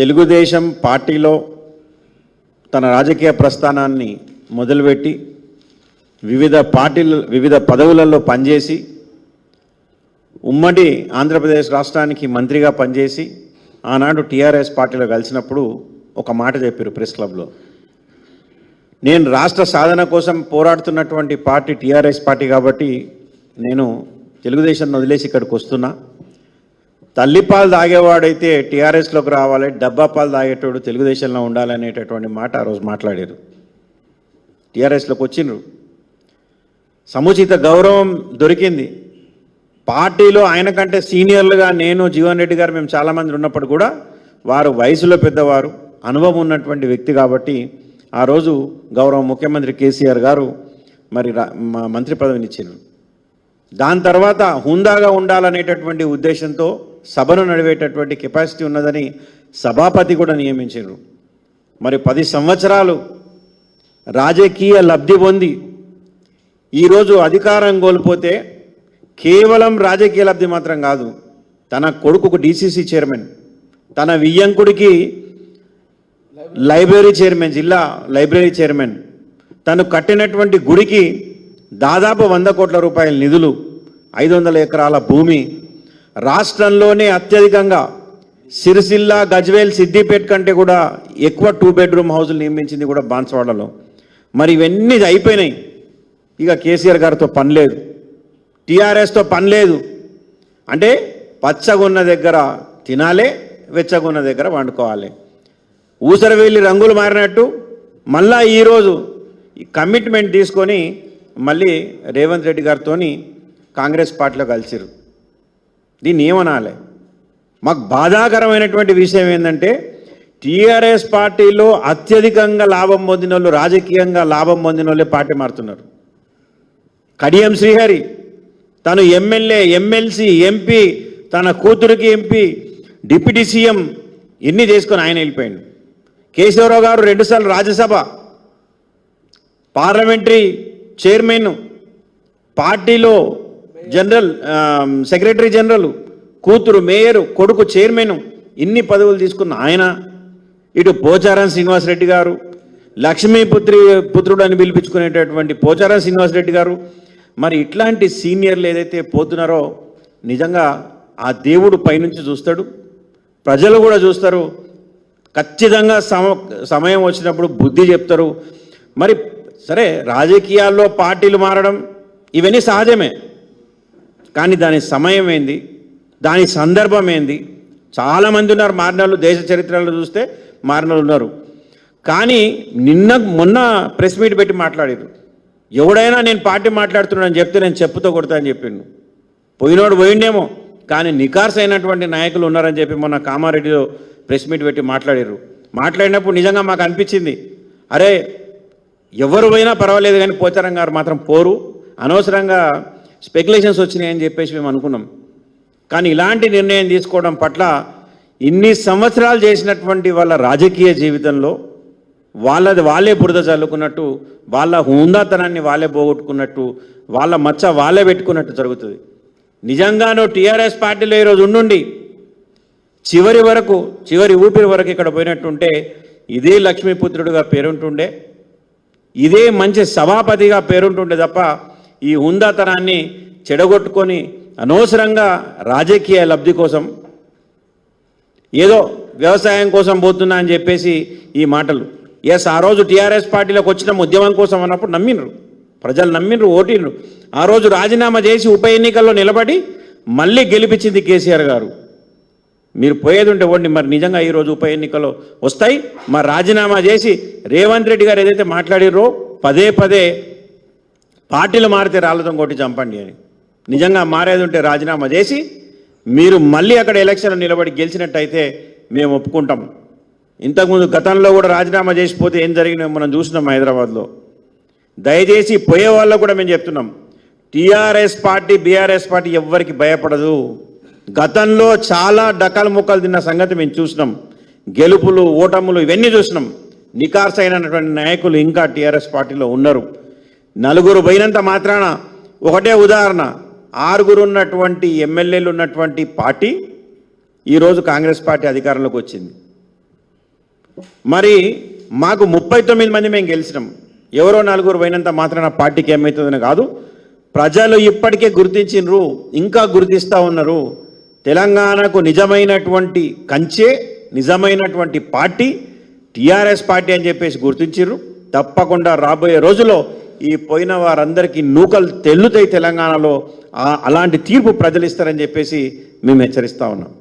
తెలుగుదేశం పార్టీలో తన రాజకీయ ప్రస్థానాన్ని మొదలుపెట్టి వివిధ పార్టీలు వివిధ పదవులలో పనిచేసి ఉమ్మడి ఆంధ్రప్రదేశ్ రాష్ట్రానికి మంత్రిగా పనిచేసి ఆనాడు టీఆర్ఎస్ పార్టీలో కలిసినప్పుడు ఒక మాట చెప్పారు ప్రెస్ క్లబ్లో. నేను రాష్ట్ర సాధన కోసం పోరాడుతున్నటువంటి పార్టీ టీఆర్ఎస్ పార్టీ కాబట్టి నేను తెలుగుదేశం వదిలేసి ఇక్కడికి వస్తున్నా. తల్లిపాలు తాగేవాడైతే టీఆర్ఎస్లోకి రావాలి డబ్బా పాలు తాగేటోడు తెలుగుదేశంలో ఉండాలనేటటువంటి మాట ఆ రోజు మాట్లాడారు. టీఆర్ఎస్లోకి వచ్చిండ్రు. సముచిత గౌరవం దొరికింది. పార్టీలో ఆయన కంటే సీనియర్లుగా నేను జీవన్ రెడ్డి గారు మేము చాలామంది ఉన్నప్పుడు కూడా వారు వయసులో పెద్దవారు అనుభవం ఉన్నటువంటి వ్యక్తి కాబట్టి ఆ రోజు గౌరవ ముఖ్యమంత్రి కేసీఆర్ గారు మరి రా- మా మంత్రి పదవిని ఇచ్చారు దాని తర్వాత హుందాగా ఉండాలనేటటువంటి ఉద్దేశంతో సభను నడివేటటువంటి కెపాసిటీ ఉన్నదని సభాపతి కూడా నియమించారు. మరి పది సంవత్సరాలు రాజకీయ లబ్ధి పొంది ఈరోజు అధికారం కోల్పోతే కేవలం రాజకీయ లబ్ధి మాత్రం కాదు తన కొడుకుకు డీసీసీ చైర్మన్ తన వియ్యంకుడికి లైబ్రరీ చైర్మన్ జిల్లా లైబ్రరీ చైర్మన్ తను కట్టినటువంటి గుడికి దాదాపు వంద కోట్ల రూపాయల నిధులు ఐదు వందల ఎకరాల భూమి రాష్ట్రంలోనే అత్యధికంగా సిరిసిల్ల గజ్వేల్ సిద్దిపేట కంటే కూడా ఎక్కువ టూ బెడ్రూమ్ హౌస్లు నిర్మించింది కూడా బాన్స్వాడలో. మరి ఇవన్నీ అయిపోయినాయి. ఇక కేసీఆర్ గారితో పని లేదు. టీఆర్ఎస్తో పని లేదు. అంటే పచ్చగున్న దగ్గర తినాలే వెచ్చగున్న దగ్గర వండుకోవాలి. ఊసర వెళ్ళి రంగులు మారినట్టు మళ్ళా ఈరోజు కమిట్మెంట్ తీసుకొని మళ్ళీ రేవంత్ రెడ్డి గారితో కాంగ్రెస్ పార్టీలో కలిసిరు దీన్ని ఏమనాలి మాకు బాధాకరమైనటువంటి విషయం ఏంటంటే టీఆర్ఎస్ పార్టీలో అత్యధికంగా లాభం పొందిన వాళ్ళు రాజకీయంగా లాభం పొందిన వాళ్ళే పార్టీ మారుతున్నారు. కడియం శ్రీహరి తను ఎమ్మెల్యే ఎమ్మెల్సీ ఎంపీ తన కూతురికి ఎంపీ డిప్యూటీ సీఎం ఎన్ని చేసుకొని ఆయన వెళ్ళిపోయాడు. కేశవరావు గారు రెండుసార్లు రాజ్యసభ పార్లమెంటరీ చైర్మన్ పార్టీలో జనరల్ సెక్రటరీ జనరల్ కూతురు మేయరు కొడుకు చైర్మన్ ఇన్ని పదవులు తీసుకున్న ఆయన ఇటు పోచారం శ్రీనివాసరెడ్డి గారు లక్ష్మీపుత్రి పుత్రుడు అని పిలిపించుకునేటటువంటి పోచారం శ్రీనివాసరెడ్డి గారు మరి ఇట్లాంటి సీనియర్లు ఏదైతే పోతున్నారో నిజంగా ఆ దేవుడు పైనుంచి చూస్తాడు. ప్రజలు కూడా చూస్తారు. ఖచ్చితంగా సమ సమయం వచ్చినప్పుడు బుద్ధి చెప్తారు. మరి సరే రాజకీయాల్లో పార్టీలు మారడం ఇవన్నీ సహజమే. కానీ దాని సమయం ఏంది? దాని సందర్భం ఏంది? చాలామంది ఉన్నారు మారినోళ్ళు దేశ చరిత్రలో చూస్తే మారినోళ్ళు ఉన్నారు. కానీ నిన్న మొన్న ప్రెస్ మీట్ పెట్టి మాట్లాడారు ఎవడైనా నేను పార్టీ మాట్లాడుతున్నానని చెప్తే నేను చెప్పుతో కొడతా అని చెప్పిండు. పోయినోడు పోయిండేమో కానీ నికార్స్ అయినటువంటి నాయకులు ఉన్నారని చెప్పి మొన్న కామారెడ్డిలో ప్రెస్ మీట్ పెట్టి మాట్లాడారు మాట్లాడినప్పుడు నిజంగా మాకు అనిపించింది అరే ఎవరు పోయినా పర్వాలేదు కానీ పోచారం గారు మాత్రం పోరు. అనవసరంగా స్పెక్యులేషన్స్ వచ్చినాయని చెప్పేసి మేము అనుకున్నాం. కానీ ఇలాంటి నిర్ణయం తీసుకోవడం పట్ల ఇన్ని సంవత్సరాలు చేసినటువంటి వాళ్ళ రాజకీయ జీవితంలో వాళ్ళది వాళ్ళే బురద చల్లుకున్నట్టు వాళ్ళ హుందాతనాన్ని వాళ్ళే పోగొట్టుకున్నట్టు వాళ్ళ మచ్చ వాళ్ళే పెట్టుకున్నట్టు జరుగుతుంది. నిజంగానూ టీఆర్ఎస్ పార్టీలో ఈరోజు ఉండుండి. చివరి వరకు చివరి ఊపిరి వరకు ఇక్కడ పోయినట్టుంటే ఇదే లక్ష్మీపుత్రుడుగా పేరుంటుండే. ఇదే మంచి సభాపతిగా పేరుంటుండే తప్ప ఈ హుందాతనాన్ని చెడగొట్టుకొని అనవసరంగా రాజకీయ లబ్ధి కోసం ఏదో వ్యవసాయం కోసం పోతున్నా అని చెప్పేసి ఈ మాటలు. ఎస్ ఆ రోజు టీఆర్ఎస్ పార్టీలోకి వచ్చిన ఉద్యమం కోసం అన్నప్పుడు నమ్మినరు ప్రజలు నమ్మినరు ఓటినరు ఆ రోజు రాజీనామా చేసి ఉప ఎన్నికల్లో నిలబడి మళ్ళీ గెలిపించింది కేసీఆర్ గారు. మీరు పోయేది ఉంటే ఓండి మరి నిజంగా ఈరోజు ఉప ఎన్నికల్లో వస్తాయి? మరి రాజీనామా చేసి రేవంత్ రెడ్డి గారు ఏదైతే మాట్లాడిర్రో పదే పదే పార్టీలు మారితే రాళ్ళతో కొట్టి చంపండి అని. నిజంగా మారేది ఉంటే రాజీనామా చేసి మీరు మళ్ళీ అక్కడ ఎలక్షన్ నిలబడి గెలిచినట్టయితే మేము ఒప్పుకుంటాం. ఇంతకుముందు గతంలో కూడా రాజీనామా చేసిపోతే ఏం జరిగినా మనం చూసినాం హైదరాబాద్లో. దయచేసి పోయే వాళ్ళకు కూడా మేము చెప్తున్నాం. టీఆర్ఎస్ పార్టీ బీఆర్ఎస్ పార్టీ ఎవ్వరికి భయపడదు. గతంలో చాలా డకాలు ముక్కలు తిన్న సంగతి మేము చూసినాం గెలుపులు ఓటములు ఇవన్నీ చూసినాం నికార్స్ అయినటువంటి నాయకులు ఇంకా టీఆర్ఎస్ పార్టీలో ఉన్నారు. నలుగురు పోయినంత మాత్రాన ఒకటే ఉదాహరణ. ఆరుగురు ఉన్నటువంటి ఎమ్మెల్యేలు ఉన్నటువంటి పార్టీ ఈరోజు కాంగ్రెస్ పార్టీ అధికారంలోకి వచ్చింది. మరి మాకు ముప్పై తొమ్మిది మంది మేము గెలిచినాం. ఎవరో నలుగురు పోయినంత మాత్రాన పార్టీకి ఏమవుతుందని కాదు. ప్రజలు ఇప్పటికే గుర్తించినరు ఇంకా గుర్తిస్తూ ఉన్నారు. తెలంగాణకు నిజమైనటువంటి కంచే నిజమైనటువంటి పార్టీ టిఆర్ఎస్ పార్టీ అని చెప్పేసి గుర్తించిర్రు. తప్పకుండా రాబోయే రోజులో ఈ పోయిన వారందరికీ నూకలు తెల్లుతాయి తెలంగాణలో. అలాంటి తీర్పు ప్రజలు ఇస్తారని చెప్పేసి మేము హెచ్చరిస్తా ఉన్నాం.